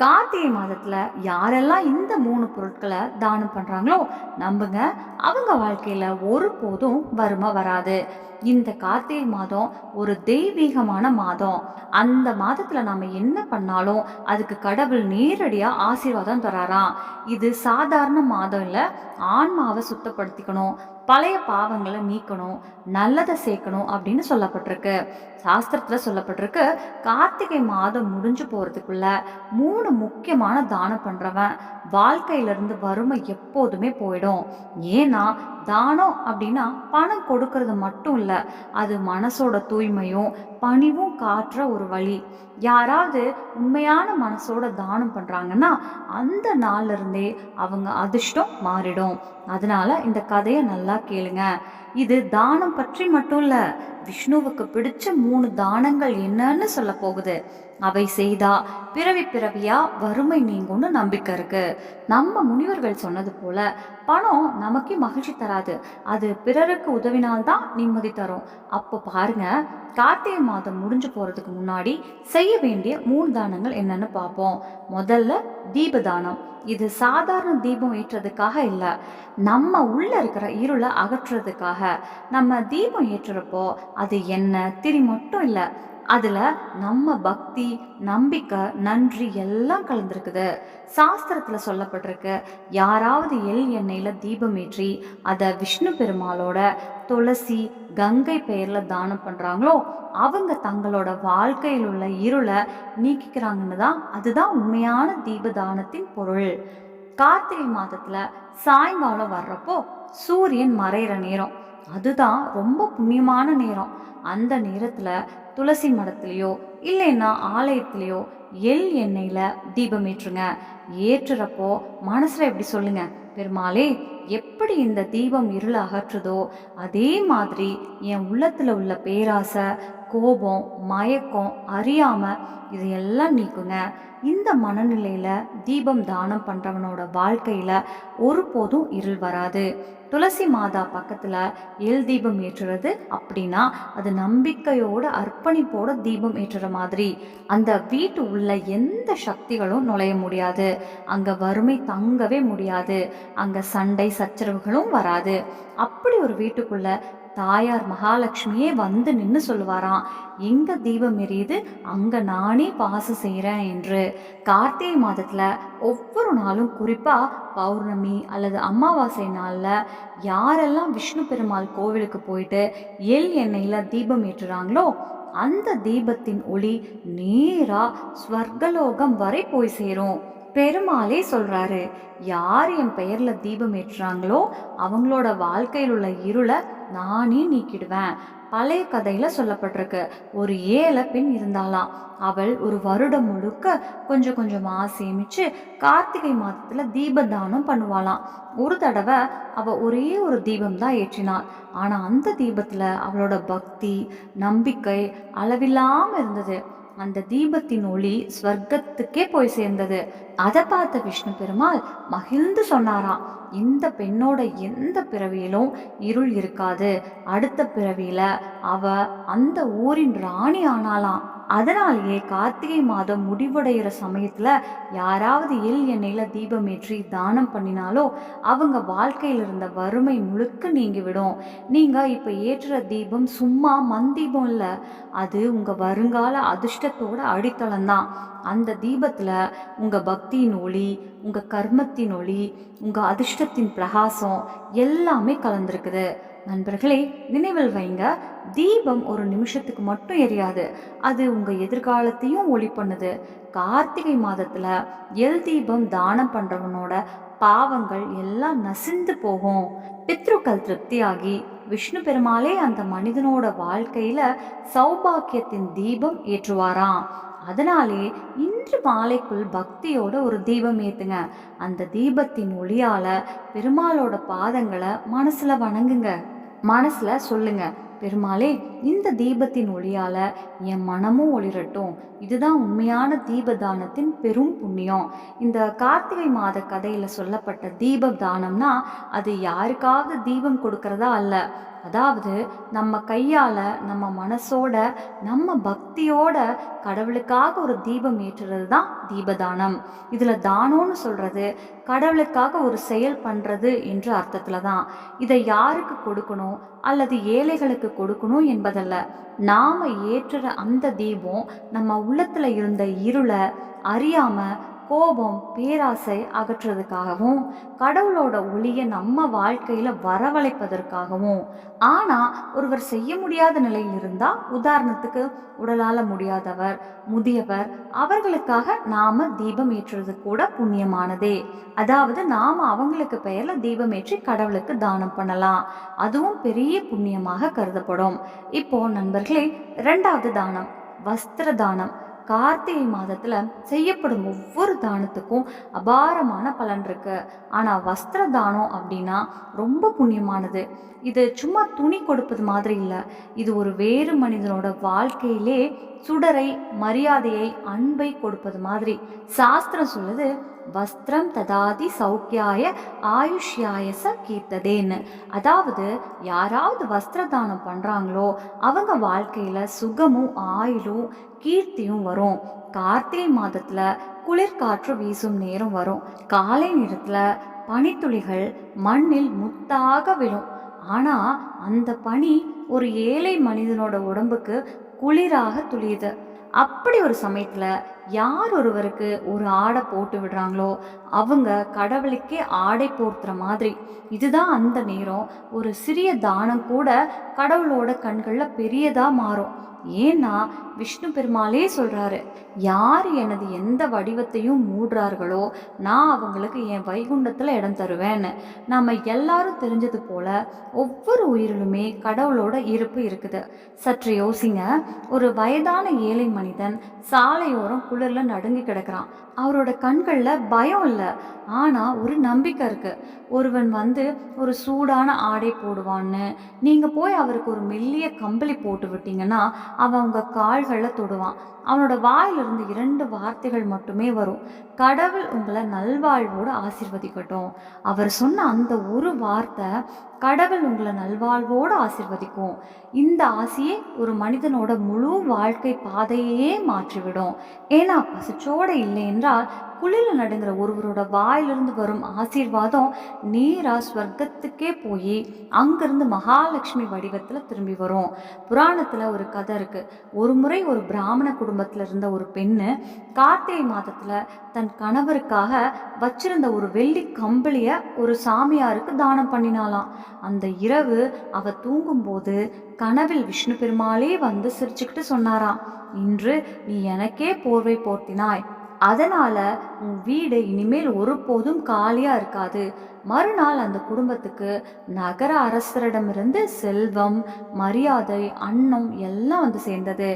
கார்த்திகை மாதத்தில் யாரெல்லாம் இந்த மூணு பொருட்களை தானம் பண்ணுறாங்களோ நம்புங்க. அவங்க வாழ்க்கையில் ஒருபோதும் வறுமை வராது. இந்த கார்த்திகை மாதம் ஒரு தெய்வீகமான மாதம். அந்த மாதத்தில் நம்ம என்ன பண்ணாலும் அதுக்கு கடவுள் நேரடியாக ஆசீர்வாதம் தராராம். இது சாதாரண மாதம் இல்லை. ஆன்மாவை சுத்தப்படுத்திக்கணும். பழைய பாவங்களை நீக்கணும் நல்லதை சேர்க்கணும் அப்படின்னு சொல்லப்பட்டிருக்கு. சாஸ்திரத்தில் சொல்லப்பட்டிருக்கு கார்த்திகை மாதம் முடிஞ்சு போகிறதுக்குள்ள மூணு முக்கியமான தானம் பண்ணுறவன் வாழ்க்கையிலேருந்து வறுமை எப்போதுமே போயிடும். ஏன்னா தானம் அப்படின்னா பணம் கொடுக்கறது மட்டும் இல்லை அது மனசோட தூய்மையும் பணிவும் காட்டுற ஒரு வழி. யாராவது உண்மையான மனசோட தானம் பண்ணுறாங்கன்னா அந்த நாள்ல இருந்தே அவங்க அதிர்ஷ்டம் மாறிடும். அதனால இந்த கதையை நல்லா கேளுங்க. இது தானம் பற்றி மட்டும் இல்ல விஷ்ணுவுக்கு பிடிச்ச மூணு தானங்கள் என்னன்னு சொல்ல போகுது. அவை செய்தா பிறவி பிறவியா வறுமை நீங்கும்னு நம்பிக்கை இருக்கு. நம்ம முனிவர்கள் சொன்னது போல பணம் நமக்கே மகிழ்ச்சி தராது. அது பிறருக்கு உதவினால்தான் நிம்மதி தரும். அப்போ பாருங்க கார்த்திகை மாதம் முடிஞ்சு போறதுக்கு முன்னாடி செய்ய வேண்டிய மூணு தானங்கள் என்னன்னு பார்ப்போம். முதல்ல தீபதானம். இது சாதாரண தீபம் ஏற்றுறதுக்காக இல்லை. நம்ம உள்ள இருக்கிற இருளை அகற்றுறதுக்காக. நம்ம தீபம் ஏற்றுறப்போ அது என்ன திரி மட்டும் இல்லை. அதில் நம்ம பக்தி நம்பிக்கை நன்றி எல்லாம் கலந்துருக்குது. சாஸ்திரத்தில் சொல்லப்பட்டிருக்கு யாராவது எள் எண்ணெயில் தீபம் ஏற்றி அதை விஷ்ணு பெருமாளோட துளசி கங்கை பெயரில் தானம் பண்ணுறாங்களோ அவங்க தங்களோட வாழ்க்கையில் உள்ள இருளை நீக்கிக்கிறாங்கன்னு தான் அதுதான் உண்மையான தீப தானத்தின் பொருள். கார்த்திகை மாதத்தில் சாயங்காலம் வர்றப்போ சூரியன் மறையிற நேரம். அதுதான் ரொம்ப புண்ணியமான நேரம். அந்த நேரத்தில் துளசி மடத்துலேயோ இல்லைன்னா ஆலயத்துலேயோ எள் எண்ணெயில் தீபம் ஏற்றுங்க ஏற்றுறப்போ மனசில் எப்படி சொல்லுங்க பெருமாளே எப்படி இந்த தீபம் இருள அகற்றுதோ அதே மாதிரி என் உள்ளத்தில் உள்ள பேராசை கோபம் மயக்கம் அறியாம இதையெல்லாம் நீக்குங்க. இந்த மனநிலையில் தீபம் தானம் பண்ணுறவனோட வாழ்க்கையில் ஒருபோதும் இருள் வராது. துளசி மாதா பக்கத்தில் எல் தீபம் ஏற்றுறது அப்படின்னா அது நம்பிக்கையோட அர்ப்பணிப்போட தீபம் ஏற்றுற மாதிரி. அந்த வீட்டு உள்ள எந்த சக்திகளும் நுழைய முடியாது. அங்கே வறுமை தங்கவே முடியாது. அங்கே சண்டை சச்சரவுகளும் வராது. அப்படி ஒரு வீட்டுக்குள்ள தாயார் மகாலட்சுமியே வந்து நின்று சொல்லுவாராம் எங்க தீபம் எரியுது? அங்க நானே பாசம் செய்கிறேன் என்று. கார்த்திகை மாதத்துல ஒவ்வொரு நாளும் குறிப்பா பௌர்ணமி அல்லது அமாவாசை நாளில் யாரெல்லாம் விஷ்ணு பெருமாள் கோவிலுக்கு போயிட்டு எள் எண்ணெயில தீபம் ஏற்றுறாங்களோ அந்த தீபத்தின் ஒளி நேரா ஸ்வர்கலோகம் வரை போய் சேரும். பெருமாளே சொல்றாரு யார் என் பெயர்ல தீபம் ஏற்றுறாங்களோ அவங்களோட வாழ்க்கையில் உள்ள இருளை நானே நீக்கிடுவேன். பழைய கதையில் சொல்லப்பட்டிருக்கு. ஒரு ஏழை பெண் இருந்தாலாம் அவள் ஒரு வருடம் முழுக்க கொஞ்சம் கொஞ்சமாக சேமித்து கார்த்திகை மாதத்தில் தீபதானம் பண்ணுவாளாம் ஒரு தடவை அவள் ஒரே ஒரு தீபம் தான் ஏற்றினாள். ஆனால் அந்த தீபத்தில் அவளோட பக்தி நம்பிக்கை அளவில்லாமல் இருந்தது. அந்த தீபத்தின் ஒளி ஸ்வர்க்கத்துக்கே போய் சேர்ந்தது. அதை பார்த்த விஷ்ணு பெருமாள் மகிழ்ந்து சொன்னாராம் இந்த பெண்ணோட எந்த பிறவியிலும் இருள் இருக்காது. அடுத்த பிறவியில அவ அந்த ஊரின் ராணி ஆனாலாம் அதனாலேயே கார்த்திகை மாதம் முடிவடைகிற சமயத்தில் யாராவது எள் எண்ணெயில் தீபம் ஏற்றி தானம் பண்ணினாலோ அவங்க வாழ்க்கையில் இருந்த வறுமை முழுக்க நீங்கிவிடும். நீங்கள் இப்போ ஏற்றுற தீபம் சும்மா மண் தீபம் இல்லை அது உங்கள் வருங்கால அதிர்ஷ்டத்தோட அடித்தளம் தான். அந்த தீபத்தில் உங்கள் பக்தியின் ஒளி உங்கள் கர்மத்தின் ஒளி உங்கள் அதிர்ஷ்டத்தின் பிரகாசம் எல்லாமே கலந்துருக்குது. நண்பர்களே நினைவில் வைங்க தீபம் ஒரு நிமிஷத்துக்கு மட்டும் எரியாது. அது உங்கள் எதிர்காலத்தையும் ஒளி பண்ணுது. கார்த்திகை மாதத்தில் எல் தீபம் தானம் பண்ணுறவனோட பாவங்கள் எல்லாம் நசிந்து போகும். பித்ருக்கள் திருப்தியாகி விஷ்ணு பெருமாளே அந்த மனிதனோட வாழ்க்கையில சௌபாக்கியத்தின் தீபம் ஏற்றுவாராம். அதனாலே இன்று மாலைக்குள் பக்தியோட ஒரு தீபம் ஏத்துங்க. அந்த தீபத்தின் ஒளியால பெருமாளோட பாதங்களை மனசுல வணங்குங்க. மனசில் சொல்லுங்கள் பெருமாளே இந்த தீபத்தின் ஒளியால் என் மனமும் ஒளிரட்டும். இதுதான் உண்மையான தீபதானத்தின் பெரும் புண்ணியம். இந்த கார்த்திகை மாத கதையில் சொல்லப்பட்ட தீப தானம்னா அது யாருக்காவது தீபம் கொடுக்கறதா அல்ல. அதாவது நம்ம கையால் நம்ம மனசோட நம்ம பக்தியோட கடவுளுக்காக ஒரு தீபம் ஏற்றுறது தான் தீபதானம். இதில் தானம்னு சொல்கிறது கடவுளுக்காக ஒரு செயல் பண்ணுறது என்ற அர்த்தத்தில் தான் இதை யாருக்கு கொடுக்கணும்? அல்லது ஏழைகளுக்கு கொடுக்கணும் என்பதல்ல. நாம் ஏற்றுற அந்த தீபம் நம்ம உள்ளத்தில் இருந்த இருளை அறியாமல் கோபம் பேராசை அகற்றுறதுக்காகவும் கடவுளோட ஒளியை நம்ம வாழ்க்கையில் வரவழைப்பதற்காகவும். ஆனால் ஒருவர் செய்ய முடியாத நிலையில் இருந்தால் உதாரணத்துக்கு உடலால் முடியாதவர் முதியவர் அவர்களுக்காக நாம் தீபம் ஏற்றுறது கூட புண்ணியமானதே. அதாவது நாம் அவங்களுக்கு பெயரில் தீபம் ஏற்றி கடவுளுக்கு தானம் பண்ணலாம். அதுவும் பெரிய புண்ணியமாக கருதப்படும். இப்போ நண்பர்களே ரெண்டாவது தானம் வஸ்திர தானம். கார்த்திகை மாதத்தில் செய்யப்படும் ஒவ்வொரு தானத்துக்கும் அபாரமான பலன் இருக்கு. ஆனால் வஸ்திர தானம் அப்படின்னா ரொம்ப புண்ணியமானது. இது சும்மா துணி கொடுப்பது மாதிரி இல்லை. இது ஒரு வேறு மனிதனோட வாழ்க்கையிலே சுடரை மரியாதையை அன்பை கொடுப்பது மாதிரி. சாஸ்திரம் சொல்லுது வஸ்திரம் ததாதி சௌக்கியாய ஆயுஷ்யாயச கீர்த்ததேன்னு. அதாவது யாராவது வஸ்திர தானம் பண்ணுறாங்களோ அவங்க வாழ்க்கையில் சுகமும் ஆயுளும் கீர்த்தியும் வரும். கார்த்திகை மாதத்தில் குளிர்காற்று வீசும் நேரம் வரும். காலை நேரத்தில் பனித்துளிகள் மண்ணில் முத்தாக விழும். ஆனால் அந்த பனி ஒரு ஏழை மனிதனோட உடம்புக்கு குளிராக துளியுது. அப்படி ஒரு சமயத்தில் யார் ஒருவருக்கு ஒரு ஆடை போட்டு விடுறாங்களோ அவங்க கடவுளுக்கே ஆடை போர்த்துற மாதிரி. இதுதான் அந்த நேரம். ஒரு சிறிய தானம் கூட கடவுளோட கண்களில் பெரியதாக மாறும். ஏன்னா விஷ்ணு பெருமாளே சொல்கிறாரு யார் எனது எந்த வடிவத்தையும் மூடுறார்களோ நான் அவங்களுக்கு என் வைகுண்டத்தில் இடம் தருவேன்னு. நம்ம எல்லாரும் தெரிஞ்சது போல ஒவ்வொரு உயிரிலுமே கடவுளோட இருப்பு இருக்குது. சற்று யோசிங்க. ஒரு வயதான ஏழை மனிதன் சாலையோரம் குளிரில் நடுங்கி கிடக்கிறான். அவரோட கண்களில் பயம் இல்லை. ஆனால் ஒரு நம்பிக்கை இருக்குது ஒருவன் வந்து ஒரு சூடான ஆடை போடுவான்னு நீங்கள் போய் அவருக்கு ஒரு மெல்லிய கம்பளி போட்டு விட்டீங்கன்னா அவன் உங்கள் கால்களில் தொடுவான். அவனோட வாயிலிருந்து இரண்டு வார்த்தைகள் மட்டுமே வரும். கடவுள் உங்களை நல்வாழ்வோடு ஆசிர்வதிக்கட்டும். அவர் சொன்ன அந்த ஒரு வார்த்தை கடவுள் உங்களை நல்வாழ்வோடு ஆசிர்வதிக்கும். இந்த ஆசையே ஒரு மனிதனோட முழு வாழ்க்கை பாதையே மாற்றிவிடும். ஏன்னா பசிச்சோடு இல்லை என்றால் குளிரில் நடுங்கிற ஒருவரோட வாயிலிருந்து வரும் ஆசீர்வாதம் நேராக ஸ்வர்க்கத்துக்கே போய் அங்கேருந்து மகாலட்சுமி வடிவத்தில் திரும்பி வரும். புராணத்தில் ஒரு கதை இருக்குது ஒரு முறை ஒரு பிராமண குடும்பத்தில் இருந்த ஒரு பெண்ணு கார்த்திகை மாதத்தில் தன் கணவருக்காக வச்சிருந்த ஒரு வெள்ளி கம்பளியை ஒரு சாமியாருக்கு தானம் பண்ணினாலாம் அந்த இரவு அவ தூங்கும்போது கனவில் விஷ்ணு பெருமாளே வந்து சிரிச்சுக்கிட்டு சொன்னாராம். இன்று நீ எனக்கே போர்வை போர்த்தினாய். அதனால் உன் வீடு இனிமேல் ஒருபோதும் காலியாக இருக்காது. மறுநாள் அந்த குடும்பத்துக்கு நகர அரசரிடமிருந்து செல்வம் மரியாதை அன்னம் எல்லாம் வந்து சேர்ந்தது.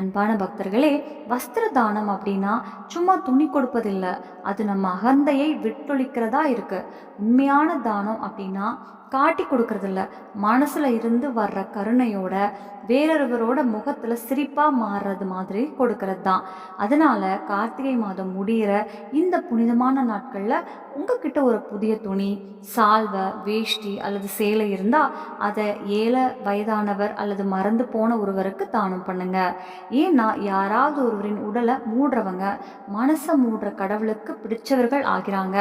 அன்பான பக்தர்களே வஸ்திர தானம் அப்படின்னா சும்மா துணி கொடுப்பதில்லை. அது நம்ம அகந்தையை விட்டொழிக்கிறதா இருக்குது உண்மையான தானம் அப்படின்னா காட்டி கொடுக்கறதில்ல. மனசில் இருந்து வர்ற கருணையோட வேறொருவரோட முகத்தில் சிரிப்பாக மாறுறது மாதிரி கொடுக்கறது தான் அதனால் கார்த்திகை மாதம் முடிகிற இந்த புனிதமான நாட்களில் உங்ககிட்ட ஒரு புதிய துணி சால்வை வேஷ்டி அல்லது சேலை இருந்தால் அதை ஏழை வயதானவர் அல்லது மறந்து போன ஒருவருக்கு தானம் பண்ணுங்க. ஏன்னா யாராவது ஒருவரின் உடலை மூடுறவங்க மனசை மூடுற கடவுளுக்கு பிடிச்சவர்கள் ஆகிறாங்க.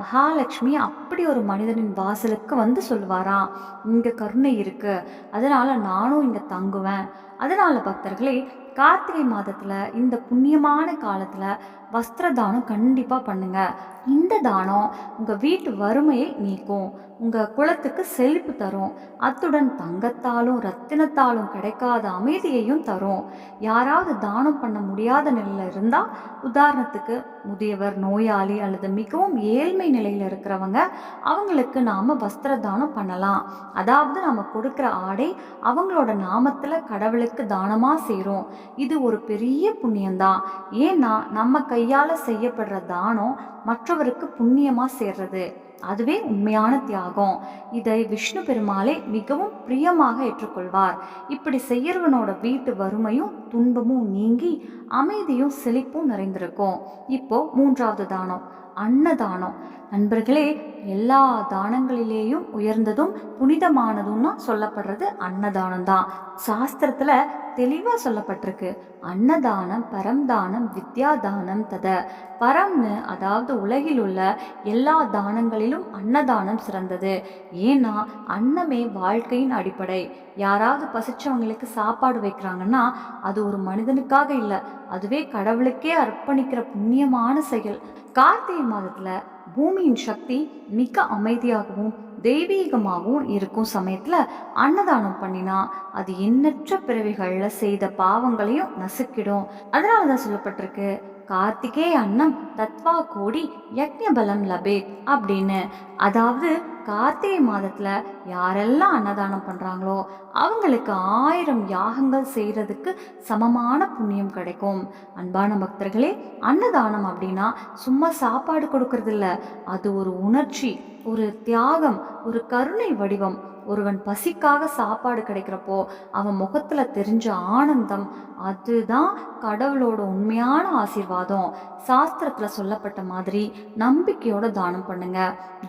மகாலட்சுமி அப்படி ஒரு மனிதனின் வாசலுக்கு வந்து சொல்லுவாராம் இங்கே கருணை இருக்கு அதனால் நானும் இங்கே தங்குவேன். அதனால் பக்தர்களே கார்த்திகை மாதத்தில் இந்த புண்ணியமான காலத்தில் வஸ்திர தானம் கண்டிப்பாக பண்ணுங்க. இந்த தானம் உங்கள் வீட்டு வறுமையை நீக்கும். உங்கள் குலத்துக்கு செழிப்பு தரும். அத்துடன் தங்கத்தாலும் ரத்தினத்தாலும் கிடைக்காத அமைதியையும் தரும். யாராவது தானம் பண்ண முடியாத நிலையில் இருந்தால் உதாரணத்துக்கு முதியவர் நோயாளி அல்லது மிகவும் ஏழ்மை நிலையில் இருக்கிறவங்க அவங்களுக்கு நாம் வஸ்திர தானம் பண்ணலாம். அதாவது நம்ம கொடுக்குற ஆடை அவங்களோட நாமத்தில் கடவுளுக்கு தானமாக சேரும். இது ஒரு பெரிய புண்ணியம்தான். ஏன்னா நம்ம கையால் செய்யப்படுற தானம் மற்றவருக்கு புண்ணியமா சேர்றது. அதுவே உண்மையான தியாகம். இதை விஷ்ணு பெருமாளே மிகவும் பிரியமாக ஏற்றுக்கொள்வார். இப்படி செய்யறவனோட வீட்டு வறுமையும் துன்பமும் நீங்கி அமைதியும் செழிப்பும் நிறைந்திருக்கும். இப்போ மூன்றாவது தானம். அன்னதானம். நண்பர்களே எல்லா தானங்களிலேயும் உயர்ந்ததும் புனிதமானதும்னா சொல்லப்படுறது அன்னதானம் தான் சாஸ்திரத்துல தெளிவாக சொல்லப்பட்டிருக்கு. அன்னதானம் பரம்தானம் வித்யாதானம் தத. பரம்னு அதாவது உலகில் உள்ள எல்லா தானங்களிலும் அன்னதானம் சிறந்தது. ஏன்னா அன்னமே வாழ்க்கையின் அடிப்படை. யாராவது பசிச்சவங்களுக்கு சாப்பாடு வைக்கிறாங்கன்னா அது ஒரு மனிதனுக்காக இல்லை அதுவே கடவுளுக்கே அர்ப்பணிக்கிற புண்ணியமான செயல். கார்த்திகை மாதத்துல பூமியின் சக்தி மிக அமைதியாகவும் தெய்வீகமாகவும் இருக்கும் சமயத்துல அன்னதானம் பண்ணினா அது எண்ணற்ற பிறவிகளில் செய்த பாவங்களையும் நசுக்கிடும். அதனால தான் சொல்லப்பட்டிருக்கு கார்த்திகே அன்னம் தத்வா கோடி யக்ஞபலம் லபேத் அப்படின்னு. அதாவது கார்த்திகை மாதத்தில் யாரெல்லாம் அன்னதானம் பண்ணுறாங்களோ அவங்களுக்கு ஆயிரம் யாகங்கள் செய்கிறதுக்கு சமமான புண்ணியம் கிடைக்கும். அன்பான பக்தர்களே அன்னதானம் அப்படின்னா சும்மா சாப்பாடு கொடுக்கறதில்ல. அது ஒரு உணர்ச்சி ஒரு தியாகம் ஒரு கருணை வடிவம். ஒருவன் பசிக்காக சாப்பாடு கிடைக்கிறப்போ அவன் முகத்தில் தெரிஞ்ச ஆனந்தம் அதுதான் கடவுளோட உண்மையான ஆசீர்வாதம். சாஸ்திரத்தில் சொல்லப்பட்ட மாதிரி நம்பிக்கையோட தானம் பண்ணுங்க.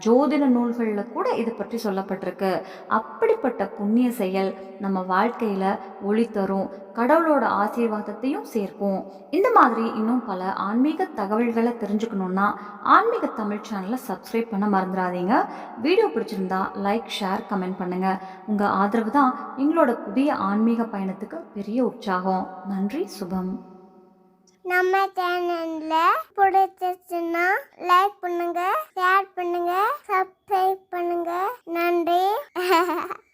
ஜோதிட நூல்களில் கூட இதை பற்றி சொல்லப்பட்டிருக்கு. அப்படிப்பட்ட புண்ணிய செயல் நம்ம வாழ்க்கையில் ஒளி தரும் கடவுளோட ஆசீர்வாதத்தையும் சேர்க்கும். இந்த மாதிரி இன்னும் பல ஆன்மீக தகவல்களை தெரிஞ்சுக்கணுன்னா ஆன்மீக தமிழ் சேனலை சப்ஸ்கிரைப் பண்ண மறந்துடாதீங்க. வீடியோ பிடிச்சிருந்தா லைக் ஷேர் கமெண்ட் பண்ணுங்க. பண்ணுங்கள் உங்கள் ஆதரவு தான் எங்களோட புதிய ஆன்மீக பயணத்துக்கு பெரிய உற்சாகம். நன்றி சுபம். நம்ம சேனல்ல பிடிச்சிருச்சுன்னா லைக் பண்ணுங்க ஷேர் பண்ணுங்க சப்ஸ்கிரைப் பண்ணுங்க. நன்றி.